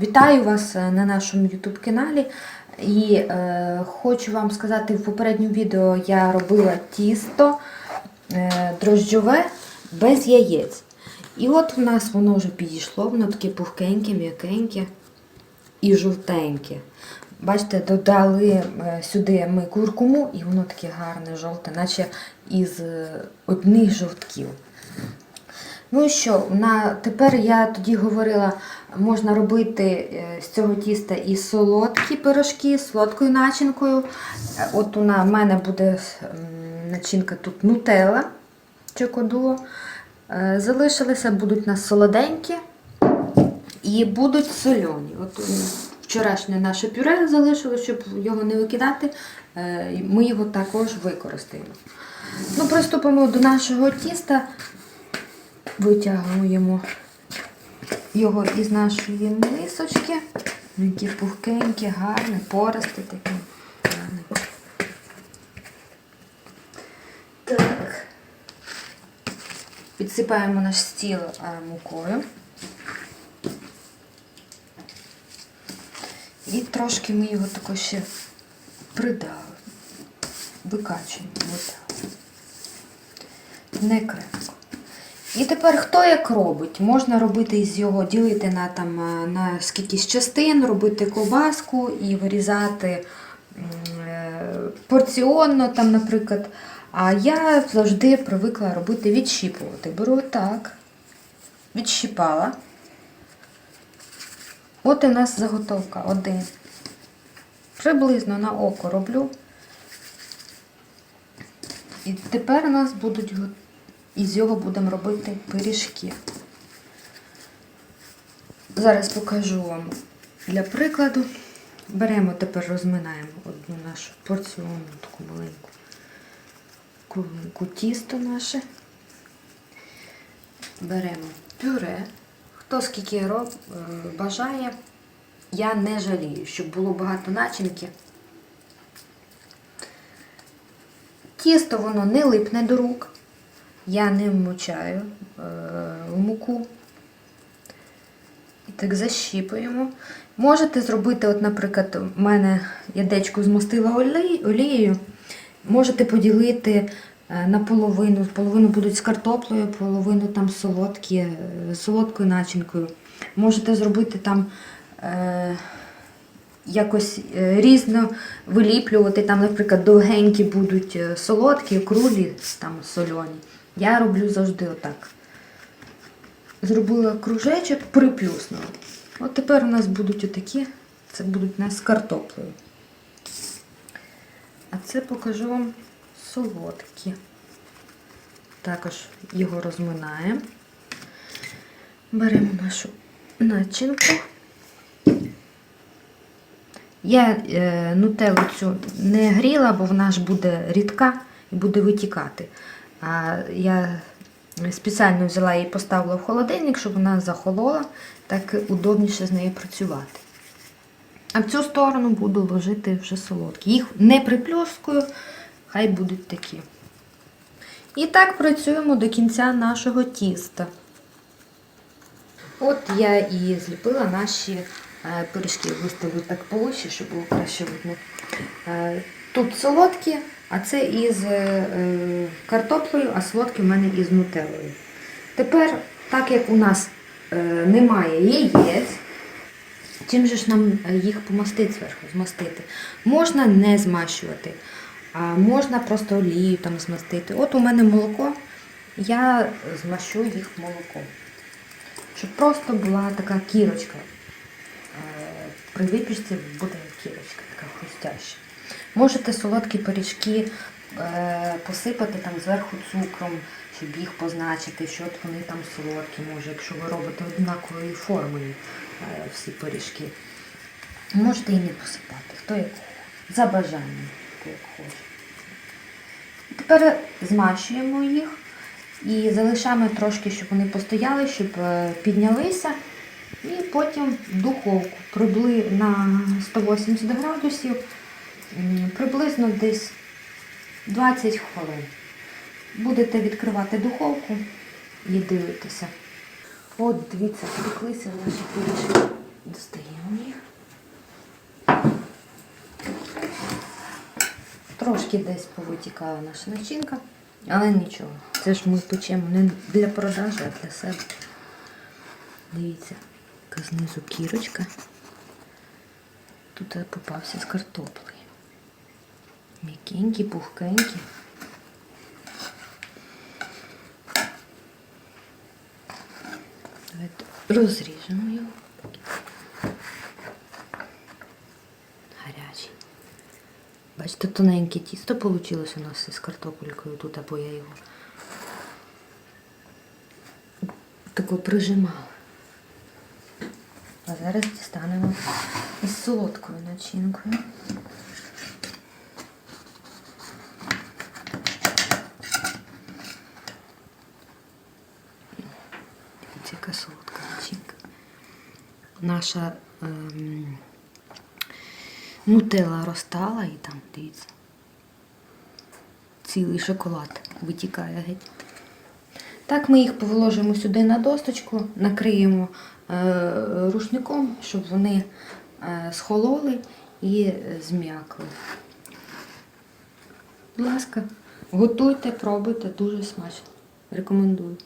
Вітаю вас е, на нашому YouTube каналі. І е, хочу вам сказати, в попередньому відео я робила тісто е, дрожджове без яєць. І от у нас воно вже підійшло, воно таке пухкеньке, м'якеньке і жовтеньке. Бачите, додали е, сюди ми куркуму, і воно таке гарне жовте, наче із е, одних жовтків. Ну і що, на, тепер я тоді говорила, можна робити е, з цього тіста і солодкі пирожки з солодкою начинкою. Е, От у мене буде начинка тут нутелла, чокодуло. Е, Залишилися, будуть нас солоденькі і будуть сольоні. От вчорашнє наше пюре залишилось, щоб його не викидати, ми його також використаємо. Ну, приступимо до нашого тіста витягуємо його із нашої мисочки. Які пухкенькі, гарні, пористі такі. Гарні. Так. Підсипаємо наш стіл а, мукою. І трошки ми його також ще придали. Викачуємо. Не крепко. І тепер хто як робить? Можна робити із його, ділити на там е, на скількись частин, робити ковбаску і вирізати е, порціонно, там, наприклад. А я завжди привикла робити відщіпувати. Беру так, відщіпала. От у нас заготовка один. Приблизно на око роблю. І тепер у нас будуть го- із його будемо робити пиріжки. Зараз покажу вам для прикладу. Беремо тепер розминаємо одну нашу порціонну таку маленьку кругленьку тісто наше. Беремо пюре. Хто скільки роб, е, бажає, я не жалію, щоб було багато начинки. Тісто воно не липне до рук. Я не вмочаю е, в муку. І так защіпуємо. Можете зробити, от, наприклад, у мене я дечку змастила олією. Можете поділити е, на половину. Будуть з картоплею, половину там солодкі, е, солодкою начинкою. Можете зробити там е, якось е, різно виліплювати. Там, наприклад, довгенькі будуть е, солодкі, круглі, там сольоні. Я роблю завжди отак. Зробила кружечок, приплюснула. От тепер у нас будуть отакі, це будуть у нас з картоплею. А це покажу вам солодкі. Також його розминаємо. Беремо нашу начинку. Я е, нутеллу цю не гріла, бо вона ж буде рідка і буде витікати. Я спеціально взяла її і поставила в холодильник, щоб вона захолола, так удобніше з нею працювати. А в цю сторону буду ложити вже солодкі. Їх не приплюскую, хай будуть такі. І так працюємо до кінця нашого тіста. От я і зліпила наші е, пиріжки. Виставлю так повище, щоб було краще видно. Е, Тут солодкі, а це із е, е, картоплею, а солодкі в мене із нутеллою. Тепер, так як у нас е, немає яєць, чим же ж нам їх помастити зверху, змастити? Можна не змащувати, а можна просто олією там змастити. От у мене молоко, я змащу їх молоком. Щоб просто була така кірочка. При випічці буде кірочка, така хрустяща. Можете солодкі пиріжки е, посипати там зверху цукром, щоб їх позначити, що от вони там солодкі, може, якщо ви робите однакової формою е, всі пиріжки. Можете і не посипати, хто як. За бажанням, хто як хоче. Тепер змащуємо їх і залишаємо трошки, щоб вони постояли, щоб е, піднялися. І потім в духовку прибли на 180 градусів, приблизно десь 20 хвилин. Будете відкривати духовку і дивитися. От, дивіться, спеклися наші пиріжки. Достаємо їх. Трошки десь повитікала наша начинка, але нічого. Це ж ми печемо не для продажу, а для себе. Дивіться, яка знизу кірочка. Тут я попався з картоплею. М'якенький, пухкенький. Давайте розріжемо його. Гарячий. Бачите, тоненьке тісто вийшло у нас із картопелькою тут, або я його тако прижимала. А зараз дістанемо із солодкою начинкою. Дивіться, яка солодка начинка. Наша ем, нутелла розтала і там, дивіться, цілий шоколад витікає геть. Так ми їх вложимо сюди на досточку, накриємо е, рушником, щоб вони е, схололи і е, зм'якли. Будь ласка, готуйте, пробуйте, дуже смачно. Рекомендую.